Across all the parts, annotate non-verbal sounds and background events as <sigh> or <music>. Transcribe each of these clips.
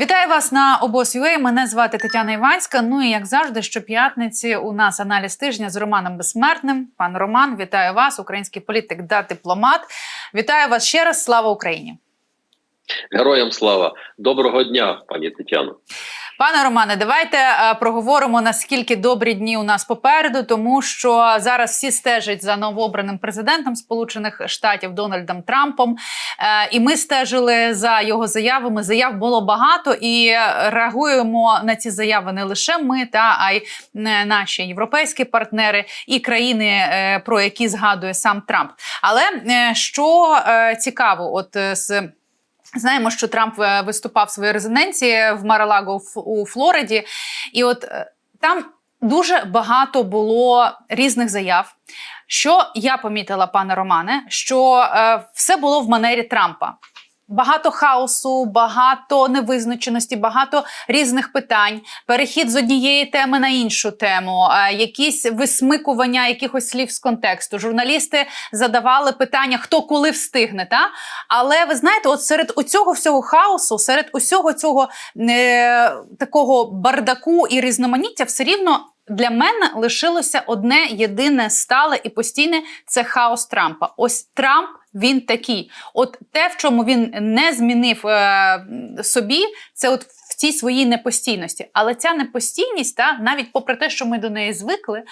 Вітаю вас на обос.ua. Мене звати Тетяна Іванська. Ну і як завжди, щоп'ятниці у нас аналіз тижня з Романом Безсмертним. Пан Роман, вітаю вас, український політик та дипломат. Вітаю вас ще раз. Слава Україні! Героям слава доброго дня, пані Тетяно. Пане Романе, давайте е, проговоримо наскільки добрі дні у нас попереду, тому що зараз всі стежать за новообраним президентом Сполучених Штатів Дональдом Трампом. Е, і ми стежили за його заявами. Заяв було багато, і реагуємо на ці заяви не лише ми, та а й наші європейські партнери і країни, е, про які згадує сам Трамп. Але що цікаво, от з Знаємо, що Трамп е, виступав в своїй резиденції в Маралаго у Флориді, і от е, там дуже багато було різних заяв. Що я помітила, пане Романе, що е, все було в манері Трампа. Багато хаосу, багато невизначеності, багато різних питань, перехід з однієї теми на іншу тему, е, якісь висмикування якихось слів з контексту. Журналісти задавали питання, хто коли встигне. Та? Але ви знаєте, от серед усього всього хаосу, серед усього цього е, такого бардаку і різноманіття, все рівно для мене лишилося одне єдине стале і постійне це хаос Трампа. Ось Трамп. Він такий, от те, в чому він не змінив е, собі, це от цій своїй непостійності. Але ця непостійність, та навіть попри те, що ми до неї звикли,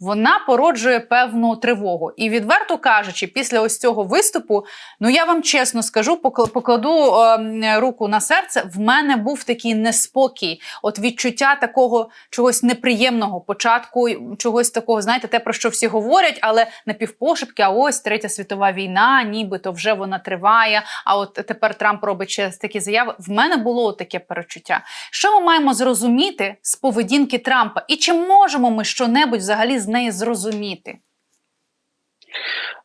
вона породжує певну тривогу. І відверто кажучи, після ось цього виступу, ну я вам чесно скажу, покл- покладу е, руку на серце. В мене був такий неспокій, от відчуття такого чогось неприємного початку, чогось такого, знаєте, те про що всі говорять, але напівпошепки, а ось третя світова війна, нібито вже вона триває. А от тепер Трамп робить ще такі заяви. В мене було таке перечуття. Що ми маємо зрозуміти з поведінки Трампа, і чи можемо ми щонебудь взагалі з неї зрозуміти?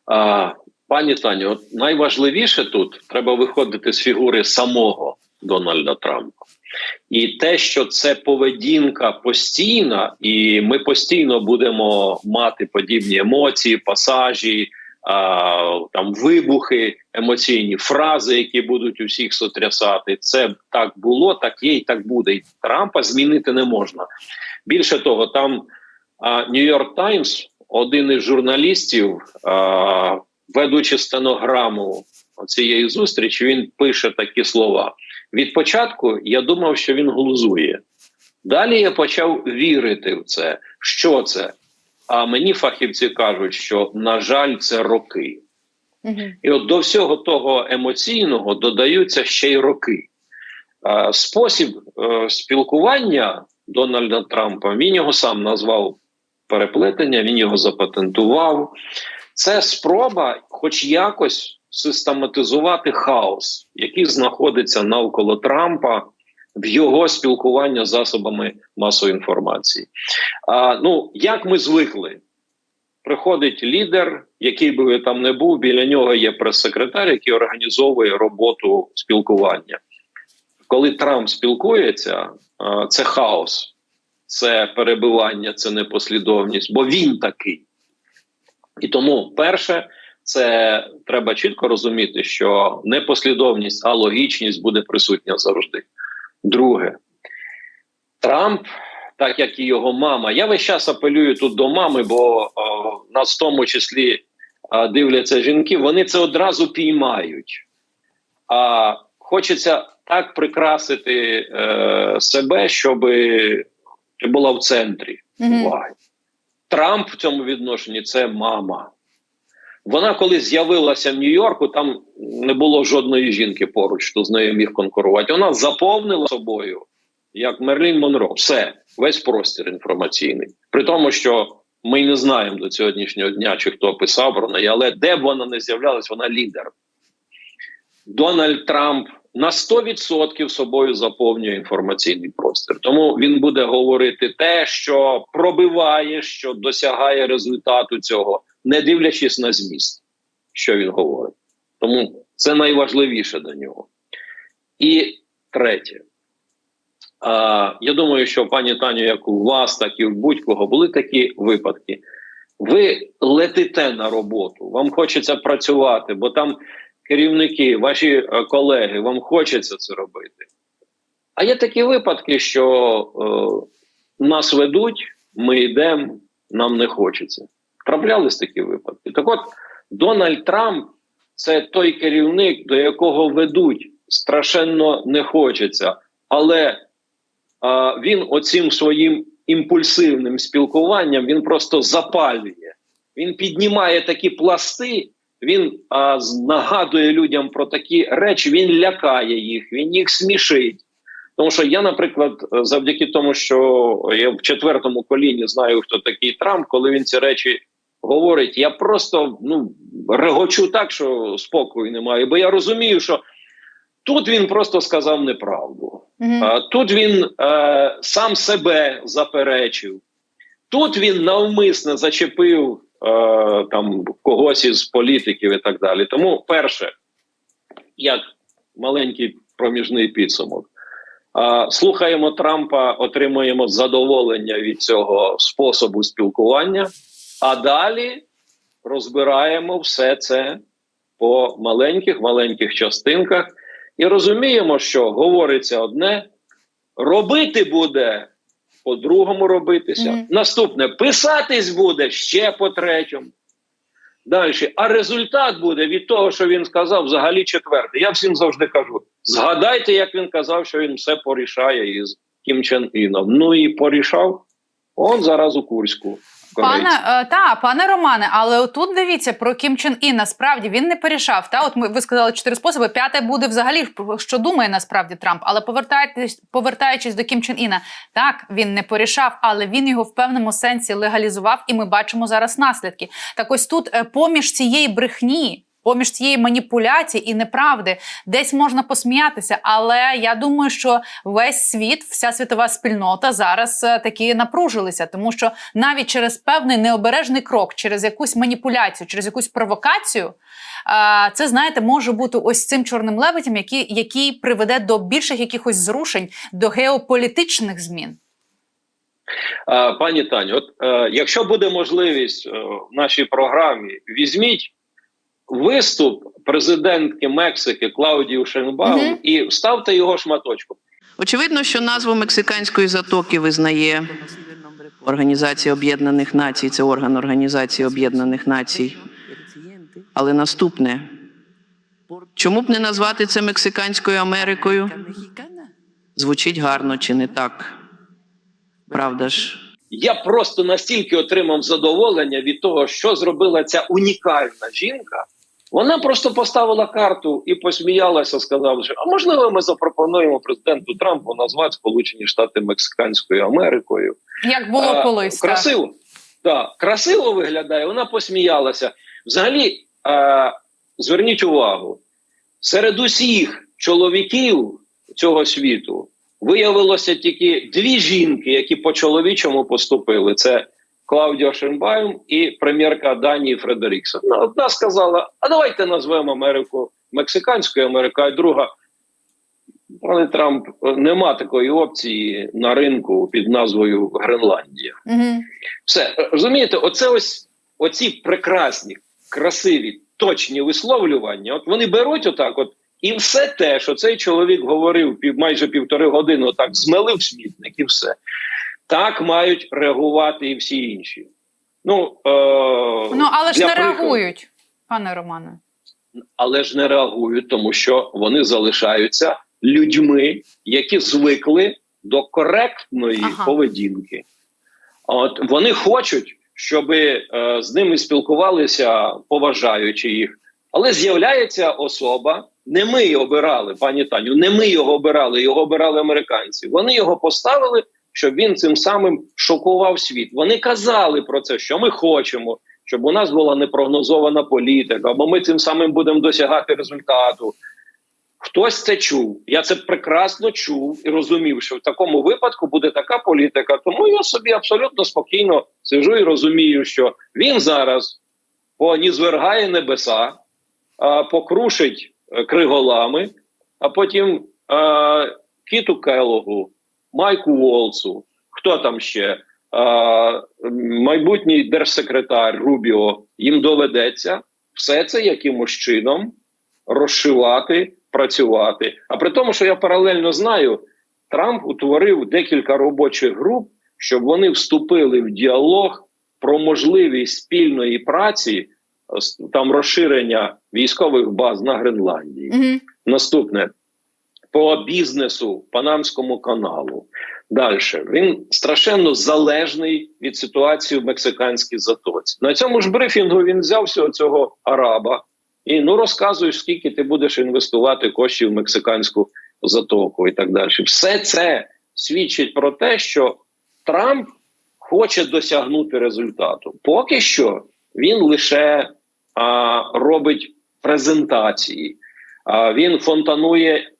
А, пані Таню, от найважливіше тут треба виходити з фігури самого Дональда Трампа. І те, що це поведінка постійна, і ми постійно будемо мати подібні емоції, пасажі, там вибухи, емоційні фрази, які будуть усіх сотрясати. Це так було, так є і так буде. І Трампа змінити не можна. Більше того, там Нью-Йорк Таймс, один із журналістів, а, ведучи стенограму цієї зустрічі, він пише такі слова. Від початку я думав, що він глузує. Далі я почав вірити в це. Що це? А мені фахівці кажуть, що, на жаль, це роки. Угу. І от до всього того емоційного додаються ще й роки. Спосіб е, спілкування Дональда Трампа він його сам назвав переплетення, він його запатентував. Це спроба, хоч якось, систематизувати хаос, який знаходиться навколо Трампа в його спілкуванні з засобами масової інформації. А, ну, як ми звикли, приходить лідер, який би там не був, біля нього є прес-секретар, який організовує роботу спілкування. Коли Трамп спілкується, це хаос, це перебивання, це непослідовність, бо він такий. І тому, перше, це треба чітко розуміти, що не послідовність, а логічність буде присутня завжди. Друге, Трамп, так як і його мама, я весь час апелюю тут до мами, бо о, нас в тому числі а, дивляться жінки, вони це одразу піймають. А хочеться так прикрасити е, себе, щоб ти була в центрі уваги. Трамп в цьому відношенні це мама. Вона, коли з'явилася в Нью-Йорку, там не було жодної жінки поруч, хто з нею міг конкурувати. Вона заповнила собою, як Мерлін Монро, все, весь простір інформаційний. При тому, що ми не знаємо до сьогоднішнього дня, чи хто писав про неї, але де б вона не з'являлась, вона лідер. Дональд Трамп на 100% собою заповнює інформаційний простір. Тому він буде говорити те, що пробиває, що досягає результату цього, не дивлячись на зміст, що він говорить. Тому це найважливіше до нього. І третє. А, я думаю, що пані Таню, як у вас, так і в будь-кого були такі випадки. Ви летите на роботу, вам хочеться працювати, бо там керівники, ваші е, колеги, вам хочеться це робити. А є такі випадки, що е, нас ведуть, ми йдемо, нам не хочеться. Траплялись такі випадки. Так от, Дональд Трамп це той керівник, до якого ведуть, страшенно не хочеться. Але е, він оцим своїм імпульсивним спілкуванням він просто запалює. Він піднімає такі пласти, він а, нагадує людям про такі речі, він лякає їх, він їх смішить. Тому що я, наприклад, завдяки тому, що я в четвертому коліні знаю, хто такий Трамп, коли він ці речі говорить, я просто ну, регочу так, що спокою немає. Бо я розумію, що тут він просто сказав неправду. Мгм. А, Тут він е, сам себе заперечив. Тут він навмисно зачепив е, там когось із політиків і так далі. Тому, перше, як маленький проміжний підсумок. Слухаємо Трампа, отримуємо задоволення від цього способу спілкування, а далі розбираємо все це по маленьких маленьких частинках і розуміємо, що говориться одне, робити буде по-другому робитися. Мгм. Наступне писатись буде ще по третьому. Далі, а результат буде від того, що він сказав, взагалі четвертий. Я всім завжди кажу: згадайте, як він казав, що він все порішає із Кім Чен Іном. Ну і порішав. Он зараз у Курську. Пане е, та пане Романе, але отут дивіться про Кім Чен І Насправді він не порішав. Та от ми ви сказали чотири способи. П'яте буде взагалі що думає насправді Трамп. Але повертаючись, повертаючись до Кім Чен Іна, так він не порішав, але він його в певному сенсі легалізував, і ми бачимо зараз наслідки. Так ось тут е, поміж цієї брехні. Поміж цієї маніпуляції і неправди десь можна посміятися, але я думаю, що весь світ, вся світова спільнота зараз е, таки напружилися, тому що навіть через певний необережний крок, через якусь маніпуляцію, через якусь провокацію, е, це знаєте, може бути ось цим чорним лебедем, який, який приведе до більших якихось зрушень, до геополітичних змін. Пані Таню, от е, якщо буде можливість е, в нашій програмі, візьміть виступ президентки Мексики Клаудії Шенбаум Мгм. і вставте його шматочком. Очевидно, що назву Мексиканської затоки визнає Організація Об'єднаних Націй, це орган Організації Об'єднаних Націй. Але наступне, чому б не назвати це Мексиканською Америкою? Звучить гарно чи не так? Правда ж? Я просто настільки отримав задоволення від того, що зробила ця унікальна жінка. Вона просто поставила карту і посміялася, сказавши, а можливо, ми запропонуємо президенту Трампу назвати Сполучені Штати Мексиканською Америкою. Як було Е, колись красиво. Так, красиво виглядає. Вона посміялася. Взагалі, е, зверніть увагу, серед усіх чоловіків цього світу виявилося тільки дві жінки, які по чоловічому поступили. Це Клаудіо Шенбаум і прем'єрка Данії Фредеріксон. Ну, Одна сказала: а давайте назвемо Америку мексиканською Америкою, а друга. Пане Трамп, нема такої опції на ринку під назвою Гренландія. Угу. Все е, розумієте, оце ось оці прекрасні, красиві, точні висловлювання. От вони беруть отак, от і все те, що цей чоловік говорив пів майже півтори години, отак змелив смітник, і все так мають реагувати і всі інші. Ну, е, Ну але ж не прикладу. реагують, пане Романе. але ж не реагують, тому що вони залишаються людьми, які звикли до коректної Ага. поведінки. От вони хочуть, щоб е, з ними спілкувалися, поважаючи їх. Але з'являється особа. Не ми його обирали, пані Таню. Не ми його обирали, його обирали американці. Вони його поставили, щоб він цим самим шокував світ. Вони казали про це, що ми хочемо, щоб у нас була непрогнозована політика, або ми цим самим будемо досягати результату. Хтось це чув. Я це прекрасно чув і розумів, що в такому випадку буде така політика. Тому я собі абсолютно спокійно сижу і розумію, що він зараз понізвергає небеса, а, покрушить е, криголами, а потім е, Кіту Келогу, Майку Волцу, хто там ще, а, майбутній держсекретар Рубіо, їм доведеться все це якимось чином розшивати, працювати. А при тому, що я паралельно знаю, Трамп утворив декілька робочих груп, щоб вони вступили в діалог про можливість спільної праці, е, там розширення військових баз на Гренландії. Угу. Наступне по бізнесу Панамському каналу. Далі він страшенно залежний від ситуації в мексиканській затоці. На цьому ж брифінгу він взяв всього цього араба і ну розказуєш, скільки ти будеш інвестувати коштів в мексиканську затоку і так далі. Все це свідчить про те, що Трамп хоче досягнути результату. Поки що він лише а, робить презентації, а, він фонтанує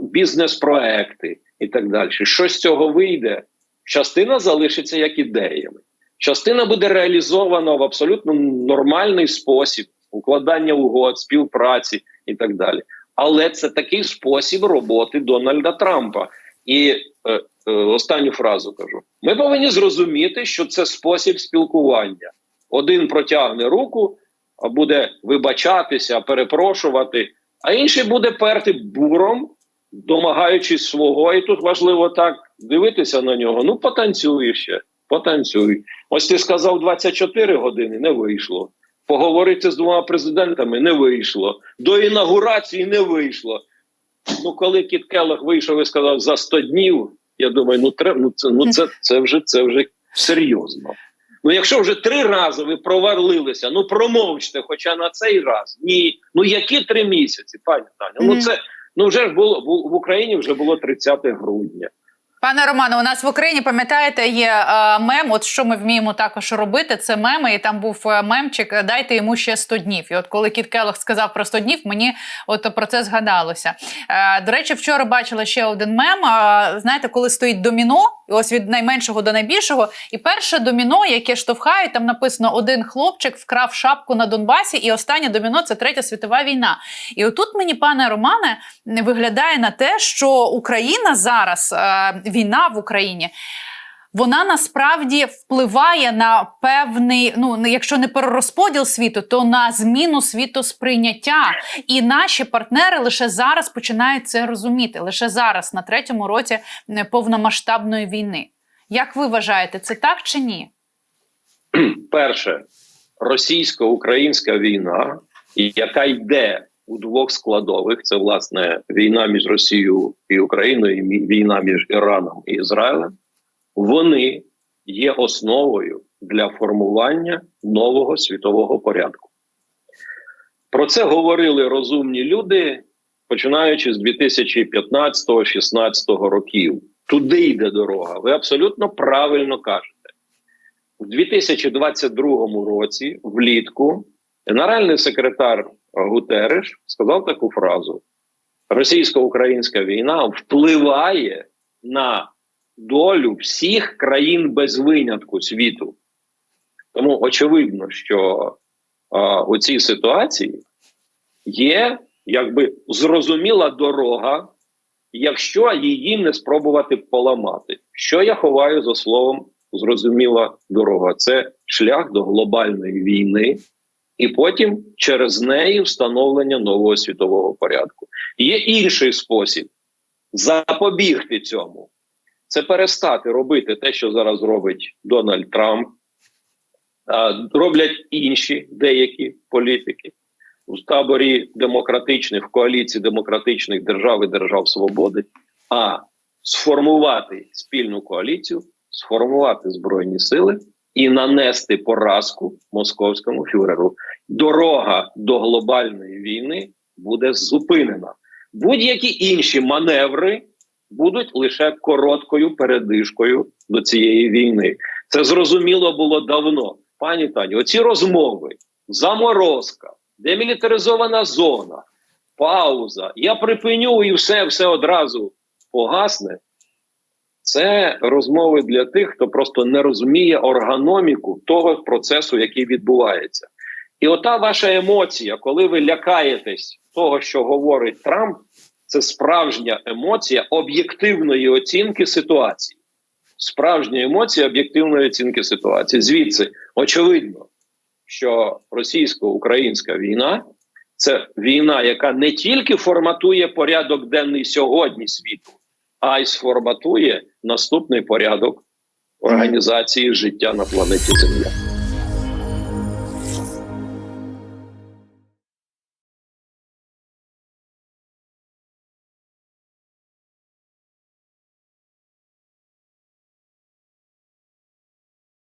бізнес-проекти і так далі. Що з цього вийде? Частина залишиться як ідеями. Частина буде реалізована в абсолютно нормальний спосіб укладання угод, співпраці і так далі. Але це такий спосіб роботи Дональда Трампа. І е, е, останню фразу кажу: ми повинні зрозуміти, що це спосіб спілкування. Один протягне руку, буде вибачатися, перепрошувати, а інший буде перти буром, домагаючись свого. І тут важливо так дивитися на нього. Ну, потанцюй ще, потанцюй. Ось ти сказав 24 години, не вийшло. Поговорити з двома президентами не вийшло. До інаугурації не вийшло. Ну, коли Кіт Келлог вийшов і сказав за 100 днів, я думаю, ну треба, ну це ну це, це вже це вже серйозно. Ну, якщо вже три рази ви провалилися, ну промовчте, хоча на цей раз ні. Ну які три місяці, пані Таня? Ну це ну вже ж було в, Україні вже було 30 грудня. Пане Романе, у нас в Україні пам'ятаєте, є е, мем. От що ми вміємо також робити, це меми. І там був е, мемчик е, Дайте йому ще 100 днів. І от коли Кіт Келлог сказав про 100 днів, мені от про це згадалося. Е, до речі, вчора бачила ще один мем. Е, знаєте, коли стоїть доміно, ось від найменшого до найбільшого, і перше доміно, яке штовхають, там написано один хлопчик вкрав шапку на Донбасі, і останнє доміно це третя світова війна. І отут мені, пане Романе, виглядає на те, що Україна зараз, е, війна в Україні. Вона насправді впливає на певний, ну якщо не перерозподіл світу, то на зміну світосприйняття. І наші партнери лише зараз починають це розуміти. Лише зараз, на третьому році е, повномасштабної війни. Як ви вважаєте, це так чи ні? <clears throat> Перше, російсько-українська війна, яка йде у двох складових: це власне війна між Росією і Україною, війна між Іраном і Ізраїлем. Вони є основою для формування нового світового порядку. Про це говорили розумні люди, починаючи з 2015-16 років. Туди йде дорога. Ви абсолютно правильно кажете. У 2022 році, влітку, генеральний секретар Гутереш сказав таку фразу: російсько-українська війна впливає на долю всіх країн без винятку світу. Тому очевидно, що а, у цій ситуації є якби зрозуміла дорога, якщо її не спробувати поламати. Що я ховаю за словом зрозуміла дорога? Це шлях до глобальної війни, і потім через неї встановлення нового світового порядку. Є інший спосіб запобігти цьому. Це перестати робити те, що зараз робить Дональд Трамп, роблять інші деякі політики в таборі демократичних, в коаліції демократичних держав і держав свободи, а сформувати спільну коаліцію, сформувати збройні сили і нанести поразку московському фюреру. Дорога до глобальної війни буде зупинена. Будь-які інші маневри будуть лише короткою передишкою до цієї війни. Це зрозуміло було давно. Пані Тані, оці розмови, заморозка, демілітаризована зона, пауза. Я припиню і все, все одразу погасне. Це розмови для тих, хто просто не розуміє органоміку того процесу, який відбувається. І ота ваша емоція, коли ви лякаєтесь того, що говорить Трамп, це справжня емоція об'єктивної оцінки ситуації. Справжня емоція об'єктивної оцінки ситуації. Звідси очевидно, що російсько-українська війна це війна, яка не тільки форматує порядок денний сьогодні світу, а й сформатує наступний порядок організації життя на планеті Земля.